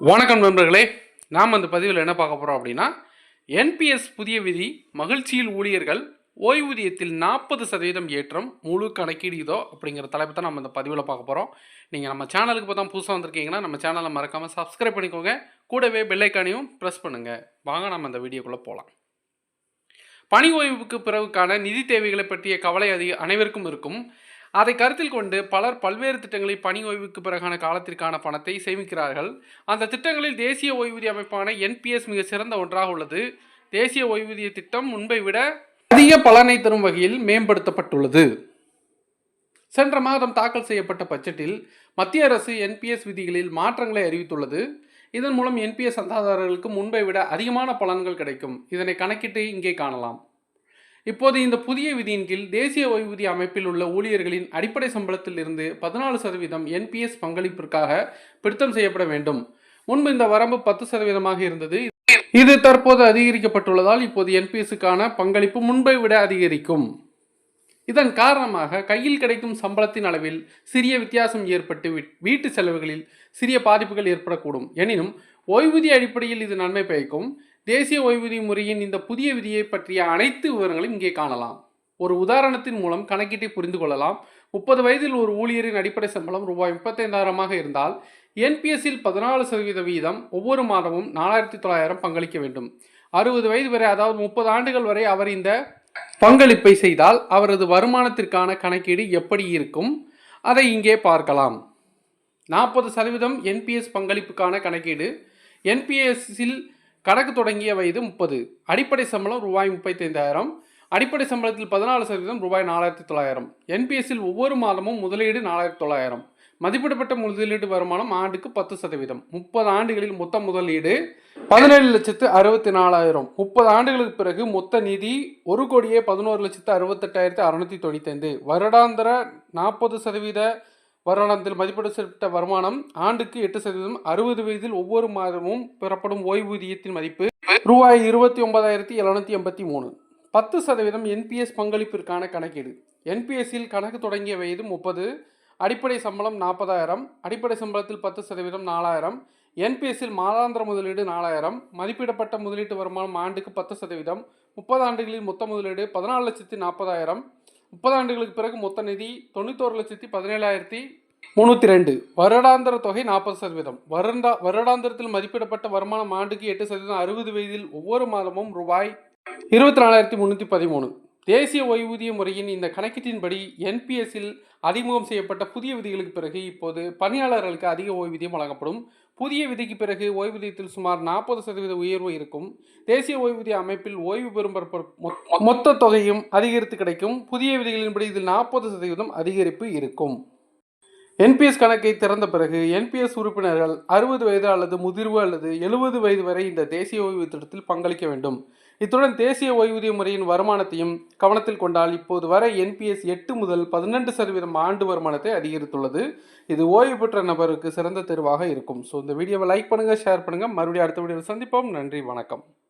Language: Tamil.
வணக்கம் நண்பர்களே. நாம் அந்த பதிவில் என்ன பார்க்க போகிறோம் அப்படின்னா என்பிஎஸ் புதிய விதி மகிழ்ச்சியில் ஊழியர்கள் ஓய்வூதியத்தில் நாற்பது சதவீதம் ஏற்றம் முழு கணக்கீடு இதோ அப்படிங்கிற தலைப்பு தான் நம்ம இந்த பதிவில் பார்க்க போகிறோம் நீங்கள் நம்ம சேனலுக்கு இப்போ தான் புதுசாக வந்திருக்கீங்கன்னா நம்ம சேனலை மறக்காமல் சப்ஸ்கிரைப் பண்ணிக்கோங்க. கூடவே பெல்லைக்கானையும் ப்ரெஸ் பண்ணுங்கள் வாங்க நம்ம அந்த வீடியோக்குள்ளே போகலாம் பணி ஓய்வுக்கு பிறகுக்கான நிதி தேவைகளை பற்றிய கவலை அதிக அனைவருக்கும் இருக்கும். அதை கருத்தில் கொண்டு பலர் பல்வேறு திட்டங்களில் பணி ஓய்வுக்கு பிறகான காலத்திற்கான பணத்தை சேமிக்கிறார்கள். அந்த திட்டங்களில் தேசிய ஓய்வூதிய அமைப்பான என்பிஎஸ் மிக சிறந்த ஒன்றாக உள்ளது. தேசிய ஓய்வூதிய திட்டம் முன்பை விட அதிக பலனை தரும் வகையில் மேம்படுத்தப்பட்டுள்ளது. சென்ற மாதம் தாக்கல் செய்யப்பட்ட பட்ஜெட்டில் மத்திய அரசு என்பிஎஸ் விதிகளில் மாற்றங்களை அறிவித்துள்ளது. இதன் மூலம் என்பிஎஸ் சந்தாதாரர்களுக்கு முன்பை விட அதிகமான பலன்கள் கிடைக்கும். இதனை கணக்கிட்டு இங்கே காணலாம். இப்போது இந்த புதிய விதியின் கீழ் தேசிய ஓய்வூதிய அமைப்பில் உள்ள ஊழியர்களின் அடிப்படை சம்பளத்தில் இருந்து பதினாலு சதவீதம் என்பிஎஸ் பங்களிப்பிற்காக பிடித்தம் செய்யப்பட வேண்டும். முன்பு இந்த வரம்பு பத்து சதவீதமாக இருந்தது. இது தற்போது அதிகரிக்கப்பட்டுள்ளதால் இப்போது என்பிஎஸ்க்கான பங்களிப்பு முன்பை விட அதிகரிக்கும். இதன் காரணமாக கையில் கிடைக்கும் சம்பளத்தின் அளவில் சிறிய வித்தியாசம் ஏற்பட்டு வீட்டு செலவுகளில் சிறிய பாதிப்புகள் ஏற்படக்கூடும். எனினும் ஓய்வூதிய அடிப்படையில் இது நன்மை பயக்கும். தேசிய ஓய்வூதிய முறையின் இந்த புதிய விதியை பற்றிய அனைத்து விவரங்களையும் இங்கே காணலாம். ஒரு உதாரணத்தின் மூலம் கணக்கீட்டை புரிந்து கொள்ளலாம். முப்பது வயதில் ஒரு ஊழியரின் அடிப்படை சம்பளம் ரூபாய் முப்பத்தைந்தாயிரமாக இருந்தால் என்பிஎஸ்சில் பதினாலு சதவீத வீதம் ஒவ்வொரு மாதமும் நாலாயிரத்தி தொள்ளாயிரம் பங்களிக்க வேண்டும். அறுபது வயது வரை அதாவது முப்பது ஆண்டுகள் வரை அவர் இந்த பங்களிப்பை செய்தால் அவரது வருமானத்திற்கான கணக்கீடு எப்படி இருக்கும்? அதை இங்கே பார்க்கலாம். நாற்பது சதவீதம் என்பிஎஸ் பங்களிப்புக்கான கணக்கீடு. என்பிஎஸ்ஸில் கணக்கு தொடங்கிய வயது முப்பது. அடிப்படை சம்பளம் ரூபாய் முப்பத்தைந்தாயிரம். அடிப்படை சம்பளத்தில் பதினாலு சதவீதம் ரூபாய் நாலாயிரத்தி தொள்ளாயிரம். என்பிஎஸ்சில் ஒவ்வொரு மாதமும் முதலீடு நாலாயிரத்தி தொள்ளாயிரம். மதிப்பிடப்பட்ட முதலீடு வருமானம் ஆண்டுக்கு பத்து சதவீதம். முப்பது ஆண்டுகளில் மொத்த முதலீடு பதினேழு லட்சத்து அறுபத்தி நாலாயிரம் முப்பது ஆண்டுகளுக்கு பிறகு மொத்த நிதி ஒரு கோடியே பதினோரு லட்சத்து அறுபத்தெட்டாயிரத்தி அறுநூத்தி தொண்ணூத்தைந்து. வருடாந்திர நாற்பது சதவீத வருடாந்தில் மதிப்பிடப்பட்ட வருமானம் ஆண்டுக்கு எட்டு சதவீதம் அறுபது வயதில் ஒவ்வொரு மாதமும் பெறப்படும் ஓய்வூதியத்தின் மதிப்பு ரூபாய் இருபத்தி ஒன்பதாயிரத்தி எழுநூத்தி எண்பத்தி மூணு. பத்து சதவீதம் என்பிஎஸ் பங்களிப்பிற்கான கணக்கீடு. என்பிஎஸ்சியில் கணக்கு தொடங்கிய வயது முப்பது அடிப்படை சம்பளம் நாற்பதாயிரம் அடிப்படை சம்பளத்தில் பத்து சதவீதம் நாலாயிரம் என்பிஎஸ்ஸில் மாதாந்திர முதலீடு நாலாயிரம் மதிப்பிடப்பட்ட முதலீட்டு வருமானம் ஆண்டுக்கு பத்து சதவீதம் முப்பது ஆண்டுகளில் மொத்த முதலீடு பதினாலு லட்சத்தி நாற்பதாயிரம் முப்பது ஆண்டுகளுக்கு பிறகு மொத்த நிதி தொண்ணூத்தோரு லட்சத்தி பதினேழாயிரத்தி முந்நூற்றி ரெண்டு. வருடாந்திர தொகை நாற்பது சதவீதம். வருடா வருடாந்திரத்தில் மதிப்பிடப்பட்ட வருமானம் ஆண்டுக்கு எட்டு சதவீதம் அறுபது வயதில் ஒவ்வொரு மாதமும் ரூபாய் இருபத்தி நாலாயிரத்தி முந்நூற்றி பதிமூணு. தேசிய ஓய்வூதிய முறையின் இந்த கணக்கீட்டின்படி என்பிஎஸ்ஸில் அறிமுகம் செய்யப்பட்ட புதிய விதிகளுக்கு பிறகு இப்போது பணியாளர்களுக்கு அதிக ஓய்வூதியம் வழங்கப்படும். புதிய விதிக்கு பிறகு ஓய்வூதியத்தில் சுமார் நாற்பது சதவீத உயர்வு இருக்கும். தேசிய ஓய்வூதிய அமைப்பில் ஓய்வு பெறும் மொத்த தொகையும் அதிகரித்து கிடைக்கும். புதிய விதிகளின்படி இதில் நாற்பது சதவீதம் அதிகரிப்பு இருக்கும். என்பிஎஸ் கணக்கை திறந்த பிறகு என்பிஎஸ் உறுப்பினர்கள் அறுபது வயது அல்லது முதிர்வு அல்லது எழுபது வயது வரை இந்த தேசிய ஓய்வு திட்டத்தில் பங்களிக்க வேண்டும். இத்துடன் தேசிய ஓய்வூதிய முறையின் வருமானத்தையும் கவனத்தில் கொண்டால் இப்போது வரை என்பிஎஸ் எட்டு முதல் பதினெண்டு சதவீதம் ஆண்டு வருமானத்தை அதிகரித்துள்ளது. இது ஓய்வு பெற்ற நபருக்கு சிறந்த தேர்வாக இருக்கும். ஸோ இந்த வீடியோவை லைக் பண்ணுங்கள் ஷேர் பண்ணுங்கள் மறுபடியும் அடுத்த வீடியோவில் சந்திப்போம். நன்றி வணக்கம்.